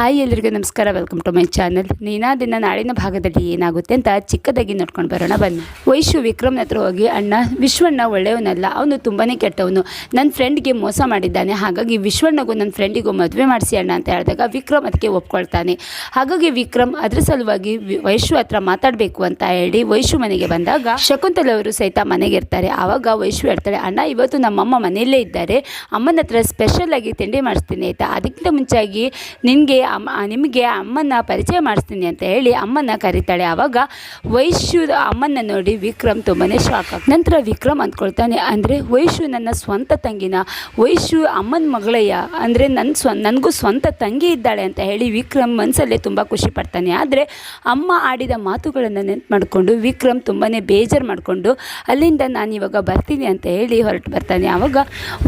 Hi ಎಲ್ರಿಗೂ ನಮಸ್ಕಾರ. Welcome to my channel ನೀನಾ ದಿನ ನಾಳಿನ ಭಾಗದಲ್ಲಿ ಏನಾಗುತ್ತೆ ಅಂತ ಚಿಕ್ಕದಾಗಿ ನೋಡ್ಕೊಂಡು ಬರೋಣ ಬನ್ನಿ. ವೈಶು ವಿಕ್ರಮ್ನ ಹತ್ರ ಹೋಗಿ, ಅಣ್ಣ, ವಿಶ್ವಣ್ಣ ಒಳ್ಳೆಯವನಲ್ಲ, ಅವನು ತುಂಬಾ ಕೆಟ್ಟವನು. ನನ್ನ ಫ್ರೆಂಡ್ಗೆ ಮೋಸ ಮಾಡಿದ್ದಾನೆ. ಹಾಗಾಗಿ ವಿಶ್ವಣ್ಣಗೂ ನನ್ನ ಫ್ರೆಂಡಿಗೂ ಮದುವೆ ಮಾಡಿಸಿ ಅಣ್ಣ ಅಂತ ಹೇಳಿದಾಗ ವಿಕ್ರಮ್ ಅದಕ್ಕೆ ಒಪ್ಕೊಳ್ತಾನೆ. ಹಾಗಾಗಿ ವಿಕ್ರಮ್ ಅದರ ಸಲುವಾಗಿ ವೈಶು ಹತ್ರ ಮಾತಾಡಬೇಕು ಅಂತ ಹೇಳಿ ವೈಶು ಮನೆಗೆ ಬಂದಾಗ ಶಕುಂತಲ ಅವರು ಸಹಿತ ಮನೆಗೆ ಇರ್ತಾರೆ. ಆವಾಗ ವೈಶು ಹೇಳ್ತಾಳೆ, ಅಣ್ಣ, ಇವತ್ತು ನಮ್ಮಮ್ಮ ಮನೆಯಲ್ಲೇ ಇದ್ದಾರೆ. ಅಮ್ಮನ ಹತ್ರ ಸ್ಪೆಷಲ್ ಆಗಿ ತಿಂಡಿ ಮಾಡಿಸ್ತೀನಿ ಆಯಿತಾ? ಅದಕ್ಕಿಂತ ಮುಂಚಾಗಿ ನಿನಗೆ ಅಮ್ಮ, ನಿಮಗೆ ಅಮ್ಮನ ಪರಿಚಯ ಮಾಡಿಸ್ತೀನಿ ಅಂತ ಹೇಳಿ ಅಮ್ಮನ ಕರೀತಾಳೆ. ಆವಾಗ ವೈಶ್ಯು ಅಮ್ಮನ ನೋಡಿ ವಿಕ್ರಮ್ ತುಂಬಾ ಶಾಕ್ ಆಗ್ತದೆ ನಂತರ ವಿಕ್ರಮ್ ಅಂದ್ಕೊಳ್ತಾನೆ, ಅಂದರೆ ವೈಶು ನನ್ನ ಸ್ವಂತ ತಂಗಿನ ವೈಶು ಅಮ್ಮನ ಮಗಳಯ್ಯ, ಅಂದರೆ ನನ್ನ ಸ್ವ ನನಗೂ ಸ್ವಂತ ತಂಗಿ ಇದ್ದಾಳೆ ಅಂತ ಹೇಳಿ ವಿಕ್ರಮ್ ಮನಸ್ಸಲ್ಲೇ ತುಂಬ ಖುಷಿ ಪಡ್ತಾನೆ. ಆದರೆ ಅಮ್ಮ ಆಡಿದ ಮಾತುಗಳನ್ನು ನೆನ್ಪು ಮಾಡಿಕೊಂಡು ವಿಕ್ರಮ್ ತುಂಬಾ ಬೇಜಾರು ಮಾಡಿಕೊಂಡು, ಅಲ್ಲಿಂದ ನಾನು ಇವಾಗ ಬರ್ತೀನಿ ಅಂತ ಹೇಳಿ ಹೊರಟು ಬರ್ತಾನೆ. ಆವಾಗ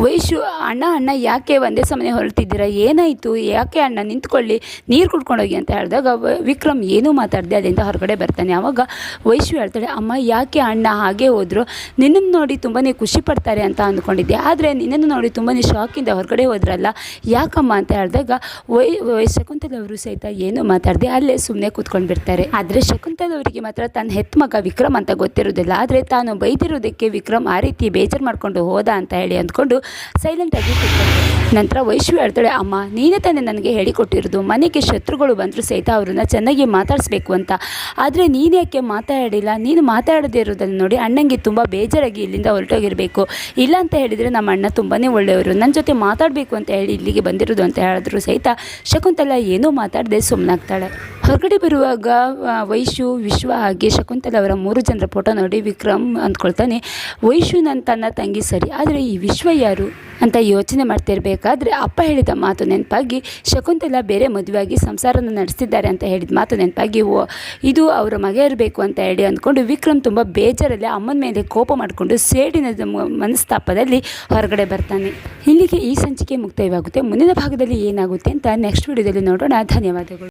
ವೈಶು ಅಣ್ಣ ಅಣ್ಣ, ಯಾಕೆ ಒಂದೇ ಸಮಯ ಹೊರಟಿದ್ದೀರಾ ಏನಾಯಿತು? ಯಾಕೆ ಅಣ್ಣ ನಿಂತ್ಕೊಳ್ಳಿ? ನೀರು ಕುಡ್ಕೊಂಡೋಗಿ ಅಂತ ಹೇಳಿದಾಗ ವಿಕ್ರಮ್ ಏನೂ ಮಾತಾಡಿದೆ ಅಲ್ಲಿಂದ ಹೊರಗಡೆ ಬರ್ತಾನೆ. ಆವಾಗ ವೈಶ್ವಿ ಹೇಳ್ತಾಳೆ, ಅಮ್ಮ, ಯಾಕೆ ಅಣ್ಣ ಹಾಗೆ ಹೋದರು? ನಿನ್ನನ್ನು ನೋಡಿ ತುಂಬಾ ಖುಷಿ ಪಡ್ತಾರೆ ಅಂತ ಅಂದ್ಕೊಂಡಿದ್ದೆ. ಆದರೆ ನಿನ್ನನ್ನು ನೋಡಿ ತುಂಬಾ ಶಾಕಿಂದ ಹೊರಗಡೆ ಹೋದ್ರಲ್ಲ, ಯಾಕಮ್ಮ? ಅಂತ ಹೇಳಿದಾಗ, ವೈ ವೈ ಶಕುಂತಲವರು ಸಹಿತ ಏನು ಮಾತಾಡಿದೆ ಅಲ್ಲೇ ಸುಮ್ಮನೆ ಕೂತ್ಕೊಂಡು ಬಿಡ್ತಾರೆ. ಆದರೆ ಶಕುಂತಲ್ ಅವರಿಗೆ ಮಾತ್ರ ತನ್ನ ಹೆತ್ಮಗ ವಿಕ್ರಮ್ ಅಂತ ಗೊತ್ತಿರೋದಿಲ್ಲ ಆದರೆ ತಾನು ಬೈದಿರೋದಕ್ಕೆ ವಿಕ್ರಮ್ ಆ ರೀತಿ ಬೇಜಾರು ಮಾಡಿಕೊಂಡು ಹೋದ ಅಂತ ಹೇಳಿ ಅಂದ್ಕೊಂಡು ಸೈಲೆಂಟಾಗಿ ಕೂತ್ಕೊಂಡು ನಂತರ ವೈಶ್ವಿ ಹೇಳ್ತಾಳೆ, ಅಮ್ಮ, ನೀನೇ ತಾನೇ ನನಗೆ ಹೇಳಿಕೊಟ್ಟಿರೋದು. ಮನೆಗೆ ಶತ್ರುಗಳು ಬಂದರೂ ಸಹಿತ ಅವ್ರನ್ನ ಚೆನ್ನಾಗಿ ಮಾತಾಡಿಸ್ಬೇಕು ಅಂತ. ಆದರೆ ನೀನು ಯಾಕೆ ಮಾತಾಡಿಲ್ಲ? ನೀನು ಮಾತಾಡದೇ ಇರೋದನ್ನು ನೋಡಿ ಅಣ್ಣಂಗೆ ತುಂಬ ಬೇಜಾರಾಗಿ ಇಲ್ಲಿಂದ ಹೊರಟೋಗಿರಬೇಕು. ಇಲ್ಲ ಅಂತ ಹೇಳಿದರೆ ನಮ್ಮ ಅಣ್ಣ ತುಂಬಾ ಒಳ್ಳೆಯವರು. ನನ್ನ ಜೊತೆ ಮಾತಾಡಬೇಕು ಅಂತ ಹೇಳಿ ಇಲ್ಲಿಗೆ ಬಂದಿರೋದು ಅಂತ ಹೇಳಿದ್ರು ಸಹಿತ ಶಕುಂತಲ ಏನೂ ಮಾತಾಡದೆ ಸುಮ್ಮನಾಗ್ತಾಳೆ ಹೊರಗಡೆ ಬರುವಾಗ ವೈಶು, ವಿಶ್ವ ಹಾಗೆ ಶಕುಂತಲ ಅವರ ಮೂರು ಜನರ ಫೋಟೋ ನೋಡಿ ವಿಕ್ರಮ್ ಅಂದ್ಕೊಳ್ತಾನೆ, ವೈಶು ನನ್ನ ತನ್ನ ತಂಗಿ ಸರಿ, ಆದರೆ ಈ ವಿಶ್ವ ಯಾರು? ಅಂತ ಯೋಚನೆ ಮಾಡ್ತಿರ್ಬೇಕಾದ್ರೆ ಅಪ್ಪ ಹೇಳಿದ ಮಾತು ನೆನಪಾಗಿ ಶಕುಂತಲ ಬೇರೆ ಮದುವೆಯಾಗಿ ಸಂಸಾರನ ನಡೆಸ್ತಿದ್ದಾರೆ ಅಂತ ಹೇಳಿದ ಮಾತು ನೆನಪಾಗಿ, ಓ, ಇದು ಅವರ ಮಗ ಇರಬೇಕು ಅಂತ ಹೇಳಿ ಅಂದ್ಕೊಂಡು ವಿಕ್ರಮ್ ತುಂಬ ಬೇಜಾರಲ್ಲಿ ಅಮ್ಮನ ಮೇಲೆ ಕೋಪ ಮಾಡಿಕೊಂಡು ಸೇಡಿನ ಮನಸ್ತಾಪದಲ್ಲಿ ಹೊರಗಡೆ ಬರ್ತಾನೆ. ಇಲ್ಲಿಗೆ ಈ ಸಂಚಿಕೆ ಮುಕ್ತಾಯವಾಗುತ್ತೆ. ಮುಂದಿನ ಭಾಗದಲ್ಲಿ ಏನಾಗುತ್ತೆ ಅಂತ ನೆಕ್ಸ್ಟ್ ವಿಡಿಯೋದಲ್ಲಿ ನೋಡೋಣ. ಧನ್ಯವಾದಗಳು.